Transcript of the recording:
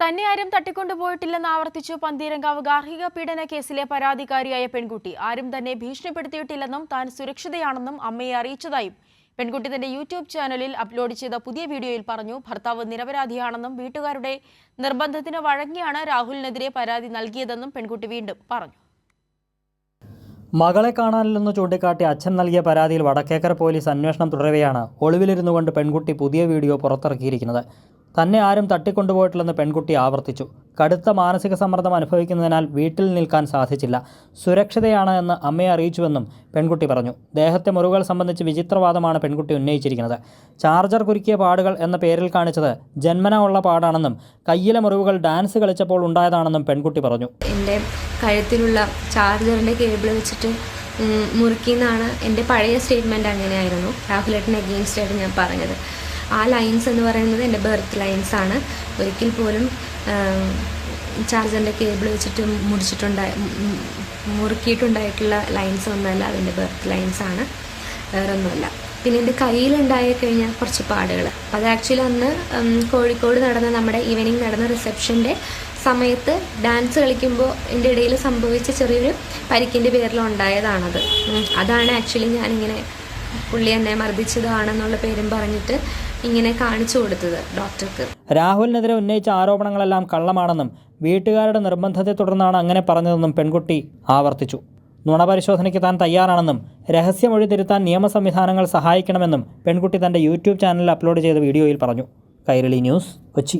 തന്നെ ആരും തട്ടിക്കൊണ്ടുപോയിട്ടില്ലെന്ന് ആവർത്തിച്ചു പന്തീരങ്കാവ് ഗാർഹിക പീഡന കേസിലെ പരാതിക്കാരിയായ പെൺകുട്ടി. ആരും തന്നെ ഭീഷണിപ്പെടുത്തിയിട്ടില്ലെന്നും താൻ സുരക്ഷിതയാണെന്നും അമ്മയെ അറിയിച്ചതായും പെൺകുട്ടി തന്റെ യൂട്യൂബ് ചാനലിൽ അപ്ലോഡ് ചെയ്ത പുതിയ വീഡിയോയിൽ പറഞ്ഞു ഭർത്താവ് നിരപരാധിയാണെന്നും വീട്ടുകാരുടെ നിർബന്ധത്തിന് വഴങ്ങിയാണ് രാഹുലിനെതിരെ പരാതി നൽകിയതെന്നും പെൺകുട്ടി വീണ്ടും പറഞ്ഞു. മകളെ കാണാനില്ലെന്ന് ചൂണ്ടിക്കാട്ടി അച്ഛൻ നൽകിയ പരാതിയിൽ വടക്കേക്കര പോലീസ് അന്വേഷണം തുടരവെയാണ് ഒളിവിലിരുന്നു കൊണ്ട് പെൺകുട്ടി പുതിയ വീഡിയോ പുറത്തിറക്കിയിരിക്കുന്നത്. തന്നെ ആരും തട്ടിക്കൊണ്ടുപോയിട്ടില്ലെന്ന് പെൺകുട്ടി ആവർത്തിച്ചു. കടുത്ത മാനസിക സമ്മർദ്ദം അനുഭവിക്കുന്നതിനാൽ വീട്ടിൽ നിൽക്കാൻ സാധിച്ചില്ല. സുരക്ഷിതയാണ് എന്ന് അമ്മയെ അറിയിച്ചുവെന്നും പെൺകുട്ടി പറഞ്ഞു. ദേഹത്തെ മുറിവുകൾ സംബന്ധിച്ച് വിചിത്രവാദമാണ് പെൺകുട്ടി ഉന്നയിച്ചിരിക്കുന്നത്. ചാർജർ കുരുക്കിയ പാടുകൾ എന്ന പേരിൽ കാണിച്ചത് ജന്മന ഉള്ള പാടാണെന്നും കയ്യിലെ മുറിവുകൾ ഡാൻസ് കളിച്ചപ്പോൾ ഉണ്ടായതാണെന്നും പെൺകുട്ടി പറഞ്ഞു. എന്റെ കഴുത്തിലുള്ള ചാർജറിന്റെ കേബിൾ വെച്ചിട്ട് മുറുക്കിയെന്നാണ് എന്റെ പഴയ സ്റ്റേറ്റ്മെന്റ് അങ്ങനെയായിരുന്നു. രാഹുലേട്ടൻ അഗെയിൻസ്റ്റ് ആയിട്ട് ഞാൻ പറഞ്ഞത്. ആ ലൈൻസ് എന്ന് പറയുന്നത് എന്റെ ബെർത്ത് ലൈൻസ് ആണ്. ഒരിക്കൽ പോലും ചാർജറിന്റെ കേബിൾ വെച്ചിട്ട് ഉം, മുറുക്കിയിട്ടുണ്ടായിട്ടുള്ള ലൈൻസ് ഒന്നുമല്ല അതിന്റെ ബെർത്ത് ലൈൻസ് ആണ്. വേറെ ഒന്നുമല്ല പിന്നെ എന്റെ കയ്യിലുണ്ടായി കഴിഞ്ഞാൽ കുറച്ച് പാടുകൾ. അത് ആക്ച്വലി അന്ന് കോഴിക്കോട് നടന്ന നമ്മുടെ ഈവനിങ് നടന്ന റിസപ്ഷന്റെ സമയത്ത് ഡാൻസ് കളിക്കുമ്പോൾ എന്റെ ഇടയിൽ സംഭവിച്ച ചെറിയൊരു പരിക്കിന്റെ പേരിൽ ഉണ്ടായതാണത്. അതാണ് ആക്ച്വലി ഞാനിങ്ങനെ പുള്ളി എന്നെ മർദ്ദിച്ചതാണെന്നുള്ള പേരും പറഞ്ഞിട്ട് ഇങ്ങനെ കാണിച്ചു കൊടുത്തത് ഡോക്ടർക്ക്. രാഹുലിനെതിരെ ഉന്നയിച്ച ആരോപണങ്ങളെല്ലാം കള്ളമാണെന്നും വീട്ടുകാരുടെ നിർബന്ധത്തെ തുടർന്നാണ് അങ്ങനെ പറഞ്ഞതെന്നും പെൺകുട്ടി ആവർത്തിച്ചു. നുണപരിശോധനയ്ക്ക് താൻ തയ്യാറാണെന്നും രഹസ്യമൊഴി തിരുത്താൻ നിയമ സംവിധാനങ്ങൾ സഹായിക്കണമെന്നും പെൺകുട്ടി തന്റെ യൂട്യൂബ് ചാനലിൽ അപ്ലോഡ് ചെയ്ത വീഡിയോയിൽ പറഞ്ഞു. കൈരളി ന്യൂസ് കൊച്ചി.